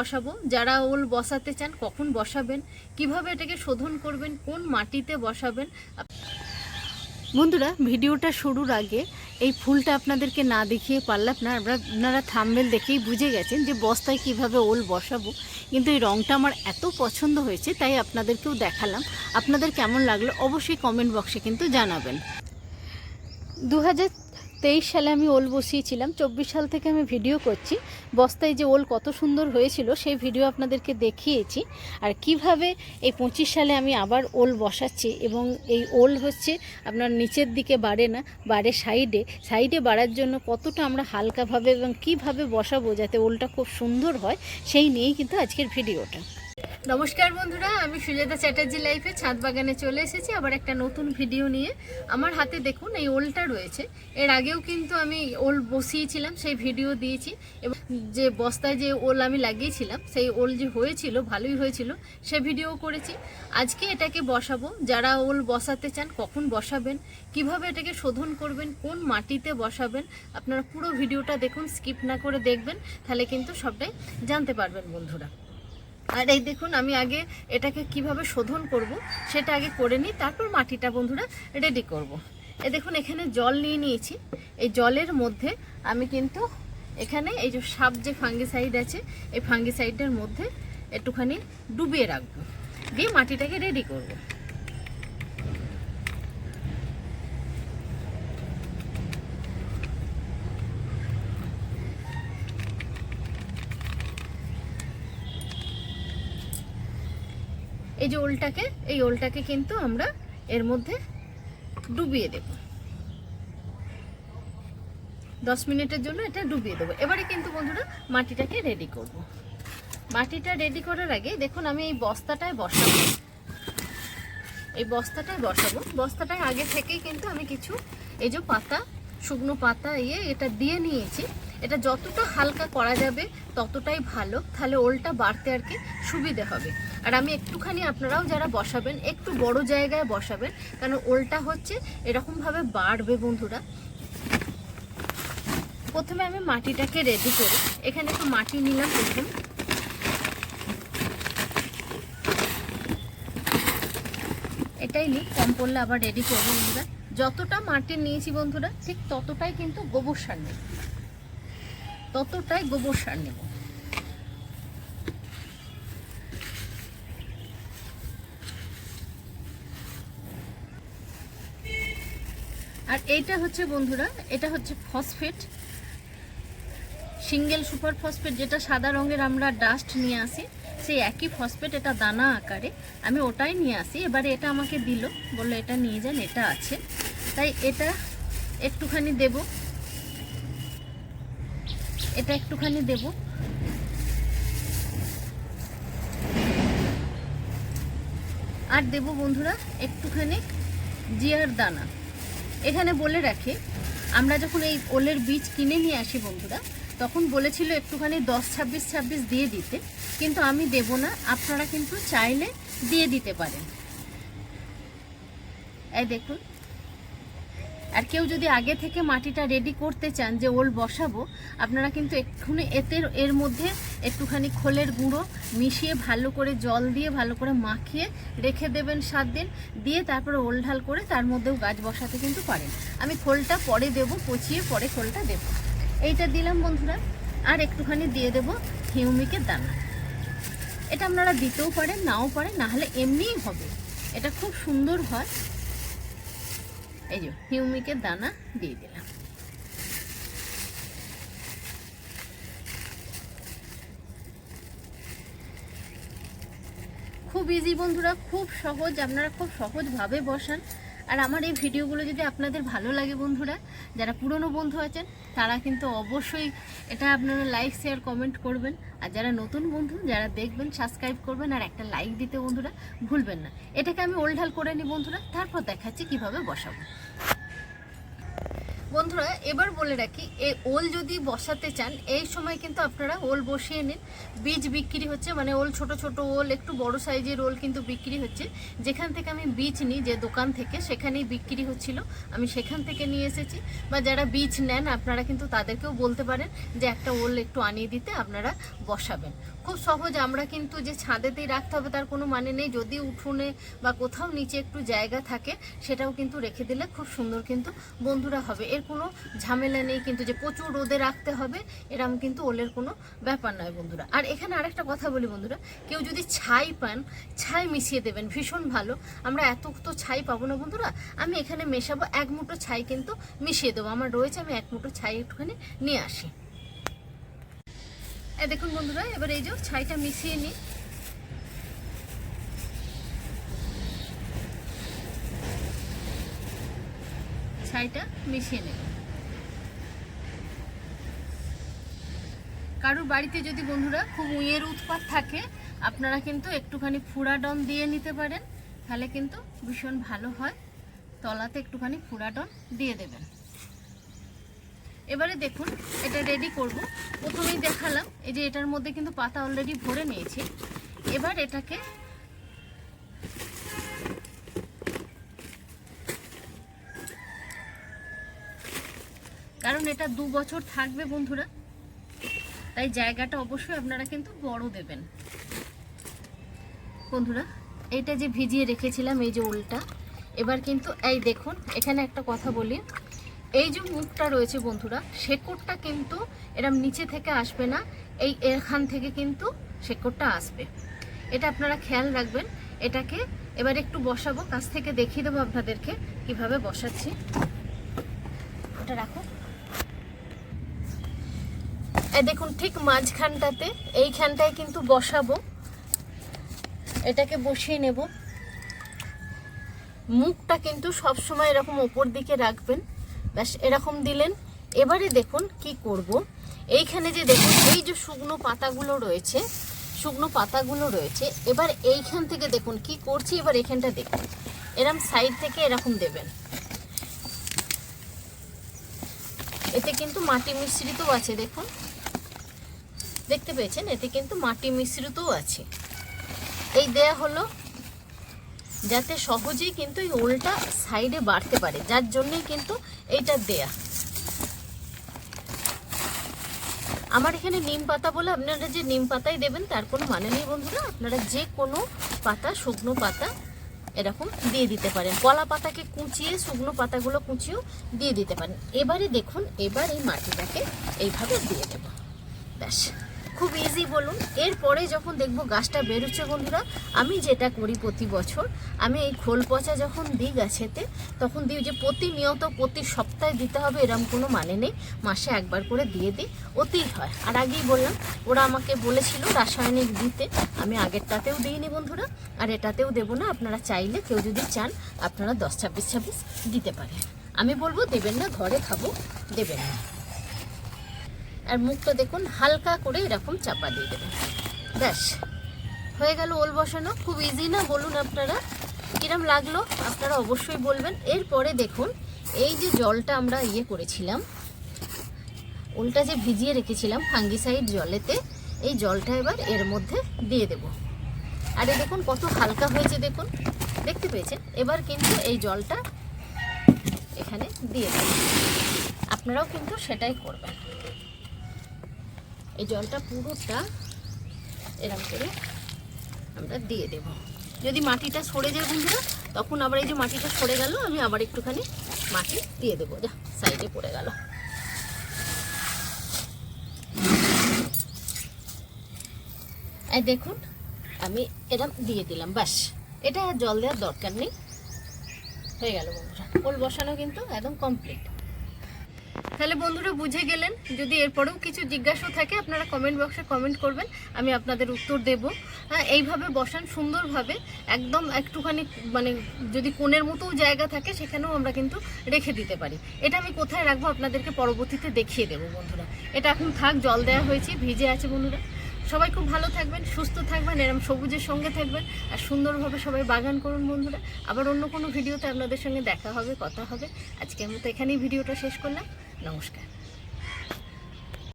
বসাবো? যারা ওল বসাতে চান কখন বসাবেন? কীভাবে এটাকে শোধন করবেন? কোন মাটিতে বসাবেন? বন্ধুরা ভিডিওটা শুরুর আগে এই ফুলটা আপনাদেরকে না দেখিয়ে পারলাম না। আপনারা আপনারা থাম্বেল দেখেই বুঝে গেছেন যে বস্তায় কীভাবে ওল বসাবো। কিন্তু এই রঙটা আমার এত পছন্দ হয়েছে তাই আপনাদেরকেও দেখালাম। আপনাদের কেমন লাগল অবশ্যই কমেন্ট বক্সে কিন্তু জানাবেন। দু হাজার তেইশ সালে আমি ওল বসিয়েছিলাম, চব্বিশ সাল থেকে আমি ভিডিও করছি। বস্তায় যে ওল কত সুন্দর হয়েছিল, সেই ভিডিও আপনাদেরকে দেখিয়েছি। আর কীভাবে এই পঁচিশ সালে আমি আবার ওল বসাচ্ছি এবং এই ওল হচ্ছে আপনার নিচের দিকে বাড়ে না, বাড়ে সাইডে। সাইডে বাড়ার জন্য কতটা আমরা হালকাভাবে এবং কীভাবে বসাবো যাতে ওলটা খুব সুন্দর হয়, সেই নিয়েই কিন্তু আজকের ভিডিওটা। নমস্কার বন্ধুরা, আমি সুজাতা চ্যাটার্জি লাইফে ছাদ বাগানে চলে এসেছি আবার একটা নতুন ভিডিও নিয়ে। আমার হাতে দেখুন, এই ওলটা রয়েছে। এর আগেও কিন্তু আমি ওল বসিয়েছিলাম, সেই ভিডিও দিয়েছি। এবং যে বস্তায় যে ওল আমি লাগিয়েছিলাম, সেই ওল যে হয়েছিল, ভালোই হয়েছিল, সে ভিডিও করেছি। আজকে এটাকে বসাবো। যারা ওল বসাতে চান, কখন বসাবেন, কীভাবে এটাকে শোধন করবেন, কোন মাটিতে বসাবেন, আপনারা পুরো ভিডিওটা দেখুন, স্কিপ না করে দেখবেন, তাহলে কিন্তু সবটাই জানতে পারবেন বন্ধুরা। আর এই দেখুন, আমি আগে এটাকে কীভাবে শোধন করব, সেটা আগে করে নিই, তারপর মাটিটা বন্ধুরা রেডি করব। এ দেখুন, এখানে জল নিয়ে নিয়েছি এই জলের মধ্যে আমি কিন্তু এখানে এই যে সাপ যে ফাঙ্গিসাইড আছে, এই ফাঙ্গিসাইডের মধ্যে একটুখানি ডুবিয়ে রাখব দিয়ে মাটিটাকে রেডি করব। এই যে ওলটাকে, এই ওলটাকে কিন্তু আমরা এর মধ্যে ডুবিয়ে দেব। দশ মিনিটের জন্য এটা ডুবিয়ে দেবো। এবারে কিন্তু বন্ধুরা মাটিটাকে রেডি করব। মাটিটা রেডি করার আগে দেখুন আমি এই বস্তাটায় বসাবো। এই বস্তাটায় বসাবো। বস্তাটায় আগে থেকেই কিন্তু আমি কিছু এই যে পাতা, শুকনো পাতা ইয়ে এটা দিয়ে নিয়েছি। এটা যতটা হালকা করা যাবে ততটাই ভালো। তাহলে ওলটা বাড়তে আর কি সুবিধে হবে। আর আমি একটুখানি আপনারাও যারা বসাবেন, একটু বড় জায়গায় বসাবেন, কারণ ওলটা হচ্ছে এরকমভাবে বাড়বে বন্ধুরা। প্রথমে আমি মাটিটাকে রেডি করি, এখানে একটু মাটি নিলাম প্রথম। এটাই নিই, কম পড়লে আবার রেডি করব বন্ধুরা। যতটা মাটি নিয়েছি বন্ধুরা, ঠিক ততটাই কিন্তু গোবর সার নেব। ততটাই গোবর সার নেব। আর এইটা হচ্ছে বন্ধুরা, এটা হচ্ছে ফসফেট সিঙ্গেল সুপার ফসফেট যেটা সাদা রঙের আমরা ডাস্ট নিয়ে আসি, সেই একই ফসফেট এটা দানা আকারে আমি ওটাই নিয়ে আসি। এবারে এটা আমাকে দিল, বলল এটা নিয়ে যান, এটা আছে। তাই এটা একটুখানি দেব। এটা একটুখানি দেব। আর দেব বন্ধুরা, একটুখানি জিয়ার দানা। এখানে বলে রাখি, আমরা যখন এই ওলের বীজ কিনে নিয়ে আসি বন্ধুরা, তখন বলেছিল একটুখানি দশ ছাব্বিশ ছাব্বিশ দিয়ে দিতে, কিন্তু আমি দেব না, আপনারা কিন্তু চাইলে দিয়ে দিতে পারেন। এই দেখুন আর কেউ যদি আগে থেকে মাটিটা রেডি করতে চান যে ওল বসাবো, আপনারা কিন্তু এক্ষুনি এতে এর মধ্যে একটুখানি খোলের গুঁড়ো মিশিয়ে ভালো করে জল দিয়ে ভালো করে মাখিয়ে রেখে দেবেন সাত দিন। দিয়ে তারপরে ওল ঢাল করে তার মধ্যেও গাছ বসাতে কিন্তু পারেন। আমি খোলটা পরে দেব, পচিয়ে পরে খোলটা দেব। এইটা দিলাম বন্ধুরা, আর একটুখানি দিয়ে দেব হিউমিকের দানা। এটা আপনারা দিতেও পারেন, নাও পারেন না হলে এমনিই হবে। এটা খুব সুন্দর হয়। এই যে, হিউমিকে দানা দিয়ে দিলাম। খুব ইজি বন্ধুরা, খুব সহজ, আপনারা খুব সহজভাবে বসান। আর আমার এই ভিডিওগুলো যদি আপনাদের ভালো লাগে বন্ধুরা, যারা পুরনো বন্ধু আছেন, তারা কিন্তু অবশ্যই এটা আপনারা লাইক শেয়ার কমেন্ট করবেন। আর যারা নতুন বন্ধু, যারা দেখবেন সাবস্ক্রাইব করবেন আর একটা লাইক দিতে বন্ধুরা ভুলবেন না। এটাকে আমি ওলঢাল করে নিই বন্ধুরা, তারপর দেখাচ্ছি কীভাবে বসাবো। বন্ধুরা, এবার বলে রাখি এই ওল যদি বসাতে চান, এই সময় কিন্তু আপনারা ওল বসিয়ে নিন। বীজ বিক্রি হচ্ছে মানে ওল ছোট ছোট ওল, একটু বড় সাইজের ওল কিন্তু বিক্রি হচ্ছে। যেখান থেকে আমি বীজ নিই, যে দোকান থেকে, সেখানেই বিক্রি হচ্ছিল। আমি সেখান থেকে নিয়ে এসেছি। বা যারা বীজ নেন, আপনারা কিন্তু তাদেরকেও বলতে পারেন যে একটা ওল একটু আনিয়ে দিতে আপনারা বসাবেন। খুব সহজ, আমরা কিন্তু যে ছাদেতেই রাখতে হবে তার কোনো মানে নেই। যদি উঠোনে বা কোথাও নিচে একটু জায়গা থাকে, সেটাও কিন্তু রেখে দিলে খুব সুন্দর কিন্তু বন্ধুরা হবে। এর কোনো ঝামেলা নেই কিন্তু যে প্রচুর রোদে রাখতে হবে, এরম কিন্তু ওলের কোনো ব্যাপার নয় বন্ধুরা। আর এখানে আরেকটা কথা বলি বন্ধুরা, কেউ যদি ছাই পান, ছাই মিশিয়ে দেবেন, ভীষণ ভালো। আমরা এত তো ছাই পাবো না বন্ধুরা, আমি এখানে মেশাবো, এক মুঠো ছাই কিন্তু মিশিয়ে দেবো। আমার রয়েছে, আমি এক মুঠো ছাই একটুখানি নিয়ে আসি। এই দেখুন বন্ধুরা, এবার এই যে ছাইটা মিশিয়ে নিই। ছাইটা মিশিয়ে নেব কারোর বাড়িতে যদি বন্ধুরা খুব উইয়ের উৎপাত থাকে, আপনারা কিন্তু একটুখানি ফুরাডন দিয়ে নিতে পারেন। তাহলে কিন্তু ভীষণ ভালো হয়। তলাতে একটুখানি ফুরাডন দিয়ে দেবেন। এবারে দেখুন, এটা রেডি করব। প্রথমেই দেখালাম, এই যে এটার মধ্যে কিন্তু পাতা অলরেডি ভরে নিয়েছি। এবার এটাকে কারণ এটা দু বছর থাকবে বন্ধুরা, তাই জায়গাটা অবশ্যই আপনারা কিন্তু বড় দেবেন। বন্ধুরা এটা যে ভিজিয়ে রেখেছিলাম, এই যে ওলটা এবার কিন্তু এই দেখুন, এখানে একটা কথা বলি। এই যে মুখটা রয়েছে বন্ধুরা শেকড়টা কিন্তু এরম নিচে থেকে আসবে না, এই এখান থেকে কিন্তু শেকড়টা আসবে। এটা আপনারা খেয়াল রাখবেন, এটাকে এবার একটু বসাবো, কাছ থেকে দেখিয়ে দেবো আপনাদেরকে কীভাবে বসাচ্ছি। এটা রাখো। দেখুন, ঠিক মাঝখানটাতে, এইখানটায় কিন্তু বসাবো। এটাকে বসিয়ে নেব। মুখটা কিন্তু সবসময় এরকম ওপর দিকে রাখবেন। ব্যাস, এরকম দিলেন। এবারে দেখুন কি করব। এইখানে যে দেখুন, এই যে শুকনো পাতাগুলো রয়েছে, শুকনো পাতাগুলো রয়েছে, এবার এইখান থেকে দেখুন কি করছি, এবার এখানটা দেখুন। এরম সাইড থেকে এরকম দেবেন। এতে কিন্তু মাটি মিশ্রিতও আছে, দেখুন। দেখতে পেয়েছেন? এতে কিন্তু মাটি মিশ্রিতও আছে। এই দেয়া হলো যাতে সহজেই কিন্তু এই ওলটা সাইডে বাড়তে পারে। যার জন্যই কিন্তু এইটা দেয়া। আমার এখানে নিম পাতা বলে আপনারা যে নিম পাতাই দেবেন, তার কোনো মানে নেই বন্ধুরা। আপনারা যে কোনো পাতা, শুকনো পাতা এরকম দিয়ে দিতে পারেন। কলা পাতাকে কুচিয়ে, শুকনো পাতাগুলো কুচিয়েও দিয়ে দিতে পারেন। এবারে দেখুন, এবার এই মাটিটাকে এইভাবে দিয়ে দেবো। ব্যাস। খুব ইজি বলুন। এরপরে যখন দেখব গাছটা বেরোচ্ছে বন্ধুরা, আমি যেটা করি প্রতি বছর, আমি এই খোল পচা যখন দিই গাছেতে, তখন দিই যে প্রতিনিয়ত, প্রতি সপ্তাহে দিতে হবে, এরম কোনো মানে নেই। মাসে একবার করে দিয়ে দিই অতিই হয়। আর আগেই বললাম, ওরা আমাকে বলেছিল রাসায়নিক দিতে। আমি আগেরটাতেও দিইনি বন্ধুরা, আর এটাতেও দেবো না। আপনারা চাইলে কেউ যদি চান, আপনারা দশ ছাব্বিশ ছাব্বিশ দিতে পারেন। আমি বলব দেবেন না, ঘরে খাব, দেবেন না। আর মুখটা দেখুন, হালকা করে এরকম চাপা দিয়ে দেবেন। ব্যাস, হয়ে গেল ওল বসানো। খুব ইজি না, বলুন আপনারা। কিরম লাগল? আপনারা অবশ্যই বলবেন। এরপরে দেখুন, এই যে জলটা আমরা ইয়ে করেছিলাম, ওলটা যে ভিজিয়ে রেখেছিলাম ফাঙ্গিসাইড জলেতে, এই জলটা এবার এর মধ্যে দিয়ে দেব। আরে দেখুন, কত হালকা হয়েছে, দেখুন। দেখতে পেয়েছেন? এবার কিন্তু এই জলটা এখানে দিয়ে দেব। আপনারাও কিন্তু সেটাই করবেন। এই জলটা পুরোটা এরকম করে আমরা দিয়ে দেব। যদি মাটিটা সরে যায় বন্ধুরা, তখন আবার এই যে মাটিটা সরে গেল, আমি আবার একটুখানি মাটি দিয়ে দেবো। যা, সাইডে পড়ে গেল। দেখুন, আমি এরম দিয়ে দিলাম, ব্যাস। এটা জল দেওয়ার দরকার নেই। হয়ে গেল বন্ধুরা। ওল বসানো কিন্তু একদম কমপ্লিট তাহলে বন্ধুরা বুঝে গেলেন, যদি এরপরেও কিছু জিজ্ঞাসা থাকে, আপনারা কমেন্ট বক্সে কমেন্ট করবেন, আমি আপনাদের উত্তর দেব। হ্যাঁ এইভাবে বসান সুন্দরভাবে, একদম একটুখানি মানে যদি কোণের মতোও জায়গা থাকে, সেখানেও আমরা কিন্তু রেখে দিতে পারি। এটা আমি কোথায় রাখব আপনাদেরকে পরবর্তীতে দেখিয়ে দেবো বন্ধুরা। এটা এখন থাক, জল দেওয়া হয়েছে, ভিজে আছে বন্ধুরা। সবাই খুব ভালো থাকবেন, সুস্থ থাকবেন, এরম সবুজের সঙ্গে থাকবেন, আর সুন্দরভাবে সবাই বাগান করুন বন্ধুরা। আবার অন্য কোনো ভিডিওতে আপনাদের সঙ্গে দেখা হবে, কথা হবে। আজকে আমি তো এখানেই ভিডিওটা শেষ করলাম। নমস্কার